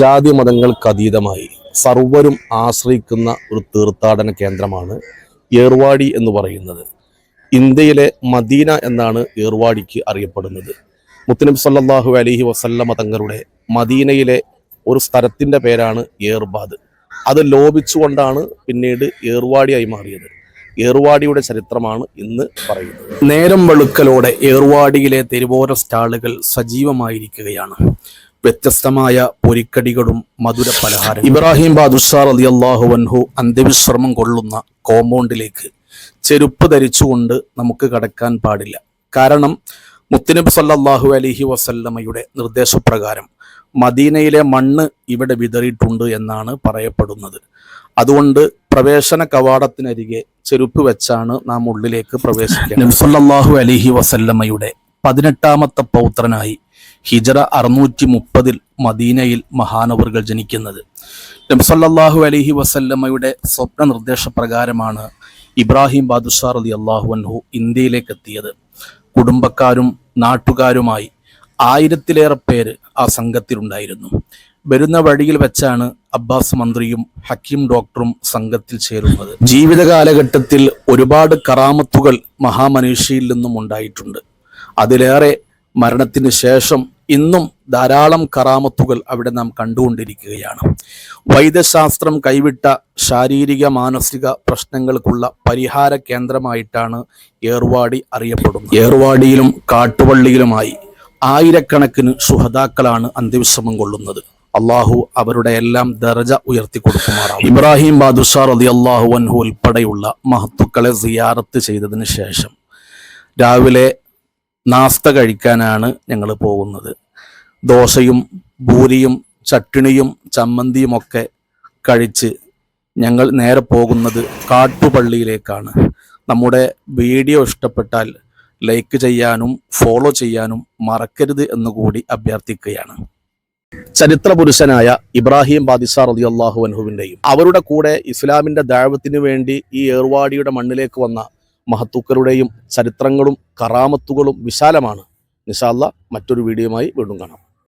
ജാതി മതങ്ങൾക്ക് അതീതമായി സർവരും ആശ്രയിക്കുന്ന ഒരു തീർത്ഥാടന കേന്ദ്രമാണ് ഏർവാടി എന്ന് പറയുന്നത്. ഇന്ത്യയിലെ മദീന എന്നാണ് ഏർവാടിക്ക് അറിയപ്പെടുന്നത്. മുത്തനബി സല്ലാഹു അലഹി വസല്ലമ തങ്ങളുടെ മദീനയിലെ ഒരു സ്ഥലത്തിന്റെ പേരാണ് ഏർബാദ്. അത് ലോപിച്ചുകൊണ്ടാണ് പിന്നീട് ഏർവാടിയായി മാറിയത്. ഏർവാടിയുടെ ചരിത്രമാണ് ഇന്ന് പറയുന്നത്. നേരം വെളുക്കലോടെ ഏർവാടിയിലെ തെരുവോര സ്റ്റാളുകൾ സജീവമായിരിക്കുകയാണ്. വ്യത്യസ്തമായ പൊരിക്കടികളും മധുര പലഹാരം ഇബ്രാഹിം ബാദുഷാർ അലി അള്ളാഹു വൻഹു അന്ത്യവിശ്രമം കൊള്ളുന്ന കോമ്പൗണ്ടിലേക്ക് ചെരുപ്പ് ധരിച്ചുകൊണ്ട് നമുക്ക് കടക്കാൻ പാടില്ല. കാരണം മുത്തനബ് സല്ലാഹു അലൈഹി വസല്ലമയുടെ നിർദ്ദേശപ്രകാരം മദീനയിലെ മണ്ണ് ഇവിടെ വിതറിയിട്ടുണ്ട് എന്നാണ് പറയപ്പെടുന്നത്. അതുകൊണ്ട് പ്രവേശന കവാടത്തിനരികെ ചെരുപ്പ് വെച്ചാണ് നാം ഉള്ളിലേക്ക് പ്രവേശിക്കുന്നത് അലൈഹി വസല്ലമയുടെ പതിനെട്ടാമത്തെ പൗത്രനായി ഹിജറ അറുന്നൂറ്റി മുപ്പതിൽ മദീനയിൽ മഹാനവറുകൾ ജനിക്കുന്നത്. നബി സല്ലല്ലാഹു വസല്ലമ്മയുടെ സ്വപ്ന നിർദ്ദേശപ്രകാരമാണ് ഇബ്രാഹിം ബാദുഷാർ അലി അള്ളാഹു അൻഹു ഇന്ത്യയിലേക്ക് എത്തിയത്. കുടുംബക്കാരും നാട്ടുകാരുമായി ആയിരത്തിലേറെ പേര് ആ സംഘത്തിലുണ്ടായിരുന്നു. വരുന്ന വഴിയിൽ വെച്ചാണ് അബ്ബാസ് മന്ത്രിയും ഹക്കീം ഡോക്ടറും സംഘത്തിൽ ചേരുന്നത്. ജീവിത കാലഘട്ടത്തിൽ ഒരുപാട് കറാമത്തുകൾ മഹാമനീഷിയിൽ നിന്നും ഉണ്ടായിട്ടുണ്ട്. അതിലേറെ മരണത്തിന് ശേഷം ഇന്നും ധാരാളം കറാമത്തുകൾ അവിടെ നാം കണ്ടുകൊണ്ടിരിക്കുകയാണ്. വൈദ്യശാസ്ത്രം കൈവിട്ട ശാരീരിക മാനസിക പ്രശ്നങ്ങൾക്കുള്ള പരിഹാര കേന്ദ്രമായിട്ടാണ് ഏർവാടി അറിയപ്പെടുന്നത്. ഏർവാടിയിലും കാട്ടുപള്ളിയിലുമായി ആയിരക്കണക്കിന് സുഹദാക്കളാണ് അന്ത്യവിശ്രമം കൊള്ളുന്നത്. അള്ളാഹു അവരുടെ എല്ലാം ദർജ ഉയർത്തി കൊടുക്കുമാറാണ് ഇബ്രാഹിം ബാദുഷാർ അലി അള്ളാഹു അൻഹു ഉൾപ്പെടെയുള്ള മഹത്തുക്കളെ സിയാറത്ത് ചെയ്തതിന് ശേഷം രാവിലെ നാസ്ത കഴിക്കാനാണ് ഞങ്ങൾ പോകുന്നത്. ദോശയും ഭൂരിയും ചട്ടിണിയും ചമ്മന്തിയും ഒക്കെ കഴിച്ച് ഞങ്ങൾ നേരെ പോകുന്നത് കാട്ടുപള്ളിയിലേക്കാണ്. നമ്മുടെ വീഡിയോ ഇഷ്ടപ്പെട്ടാൽ ലൈക്ക് ചെയ്യാനും ഫോളോ ചെയ്യാനും മറക്കരുത് എന്നുകൂടി അഭ്യർത്ഥിക്കുകയാണ്. ചരിത്ര പുരുഷനായ ഇബ്രാഹിം ബാദിസാർ അലി അള്ളാഹു അൻഹുവിന്റെയും അവരുടെ കൂടെ ഇസ്ലാമിന്റെ ദാഴവത്തിനു വേണ്ടി ഈ ഏർവാടിയുടെ മണ്ണിലേക്ക് വന്ന മഹത്തുക്കളുടെയും ചരിത്രങ്ങളും കറാമത്തുകളും വിശാലമാണ്. നിസാല്ല മറ്റൊരു വീഡിയോയുമായി വീണ്ടും കാണാം.